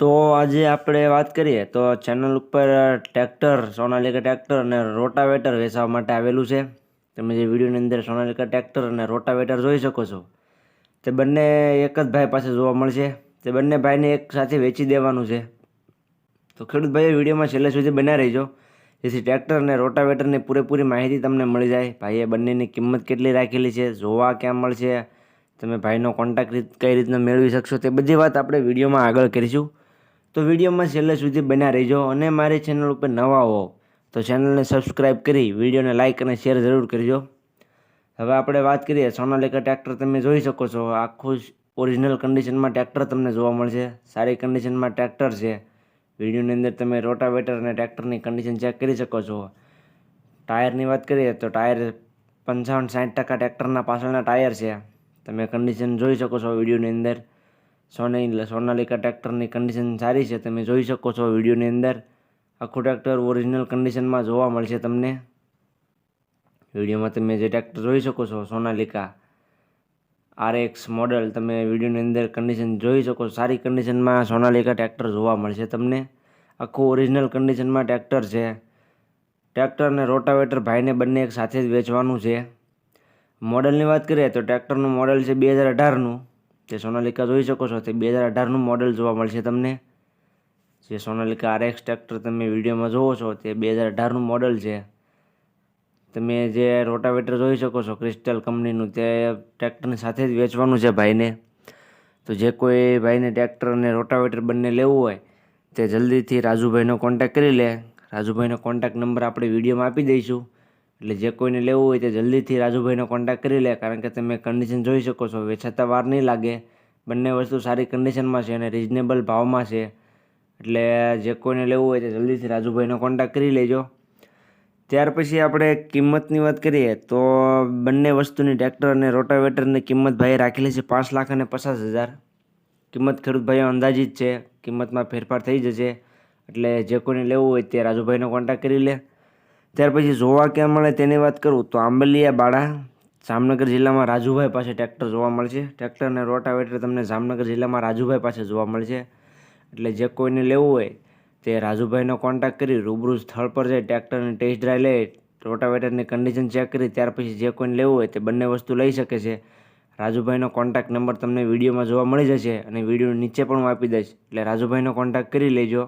તો આજે આપણે વાત કરીએ તો ચેનલ ઉપર ટ્રેક્ટર સોનાલિકા ટ્રેક્ટર અને રોટાવેટર વેચવા માટે આવેલું છે. તમે જે વિડીયોની અંદર સોનાલિકા ટ્રેક્ટર અને રોટાવેટર જોઈ શકો છો. તે બંને એક જ ભાઈ પાસે જોવા મળશે. તે બંને ભાઈને એક સાથે વેચી દેવાનું છે. તો ખેડૂત ભાઈઓ વિડીયોમાં છેલ્લે સુધી બન્યા રહીજો. જેથી ટ્રેક્ટર અને રોટાવેટરની પૂરેપૂરી માહિતી તમને મળી જાય. ભાઈએ બંનેની કિંમત કેટલી રાખેલી છે, જોવા ક્યાં મળશે? તમે ભાઈનો કોન્ટેક્ટ કઈ રીતના મેળવી શકશો તે બધી વાત આપણે વિડીયોમાં આગળ કરીશું. તો વિડીયોમાં છેલ્લે સુધી બન્યા રહેજો અને મારી ચેનલ ઉપર નવા હો તો ચેનલને સબસ્ક્રાઈબ કરી, વિડીયોને લાઇક અને શેર જરૂર કરજો. હવે આપણે વાત કરીએ, સોનાલિકા ટ્રેક્ટર તમે જોઈ શકો છો. આખું ઓરિજિનલ કન્ડિશનમાં ટ્રેક્ટર તમને જોવા મળશે. સારી કન્ડિશનમાં ટ્રેક્ટર છે. વિડીયોની અંદર તમે રોટાવેટર અને ટ્રેક્ટરની કન્ડિશન ચેક કરી શકો છો. ટાયરની વાત કરીએ તો ટાયર પંચાવન સાઠ ટકા ટ્રેક્ટરના પાછળના ટાયર છે. તમે કન્ડિશન જોઈ શકો છો વિડીયોની અંદર. સોની સોનાલિકા ટ્રેક્ટરની કન્ડિશન સારી છે. તમે જોઈ શકો છો વિડીયોની અંદર. આખું ટ્રેક્ટર ઓરિજિનલ કન્ડિશનમાં જોવા મળશે તમને. વિડીયોમાં તમે જે ટ્રેક્ટર જોઈ શકો છો, સોનાલિકા આરએક્સ મોડલ, તમે વિડીયોની અંદર કન્ડિશન જોઈ શકો સારી કન્ડિશનમાં સોનાલિકા ટ્રેક્ટર જોવા મળશે તમને. આખું ઓરિજિનલ કન્ડિશનમાં ટ્રેક્ટર છે. ટ્રેક્ટર અને રોટાવેટર ભાઈને બંને એક સાથે જ વેચવાનું છે. મોડલની વાત કરીએ તો ટ્રેક્ટરનું મોડલ છે બે હજાર અઢારનું. જે સોનાલિકા જોઈ શકો છો. તે બે હજાર અઢારનું મોડલ જોવા મળશે તમને. જે સોનાલિકા આરએક્સ ટ્રેક્ટર તમે વિડીયોમાં જોવો છો, તે બે હજાર અઢારનું મોડલ છે. તમે જે રોટાવેટર જોઈ શકો છો ક્રિસ્ટલ કંપનીનું તે ટ્રેક્ટરની સાથે જ વેચવાનું છે ભાઈને. તો જે કોઈ ભાઈને ટ્રેક્ટર અને રોટાવેટર બંને લેવું હોય, તે જલ્દીથી રાજુભાઈનો કોન્ટેક કરી લે. રાજુભાઈનો કોન્ટેક્ટ નંબર આપણે વિડીયોમાં આપી દઈશું. એટલે જે કોઈને લેવું હોય તે જલ્દીથી રાજુભાઈનો કોન્ટેક કરી લે, કારણ કે તમે કન્ડિશન જોઈ શકો છો. વેચાતા વાર નહીં લાગે. બંને વસ્તુ સારી કન્ડિશનમાં છે અને રિઝનેબલ ભાવમાં છે. એટલે જે કોઈને લેવું હોય તે જલ્દીથી રાજુભાઈનો કોન્ટેક કરી લેજો. ત્યાર પછી આપણે કિંમતની વાત કરીએ, તો બંને વસ્તુની ટ્રેક્ટર અને રોટાવેટરની કિંમત ભાઈએ રાખેલી છે પાંચ લાખ અને પચાસ હજાર. કિંમત ખેડૂત ભાઈઓ અંદાજિત છે. કિંમતમાં ફેરફાર થઈ જશે. એટલે જે કોઈને લેવું હોય તે રાજુભાઈનો કોન્ટેક્ટ કરી લે. ત્યાર પછી જોવા ક્યાં મળે તેની વાત કરું તો આંબલિયા બાળા, જામનગર જિલ્લામાં રાજુભાઈ પાસે ટ્રેક્ટર જોવા મળશે ટ્રેક્ટર અને રોટાવેટર તમને જામનગર જિલ્લામાં રાજુભાઈ પાસે જોવા મળશે એટલે જે કોઈને લેવું હોય તે રાજુભાઈનો કોન્ટેક્ટ કરી રૂબરૂ સ્થળ પર જઈ ટ્રેક્ટરની ટેસ્ટ ડ્રાઈવ લઈ રોટાવેટરની કન્ડિશન ચેક કરી ત્યાર પછી જે કોઈને લેવું હોય તે બંને વસ્તુ લઈ શકે છે. રાજુભાઈનો કોન્ટેક્ટ નંબર તમને વિડીયોમાં જોવા મળી જશે અને વીડિયો નીચે પણ હું આપી દઈશ. એટલે રાજુભાઈનો કોન્ટેક્ટ કરી લેજો.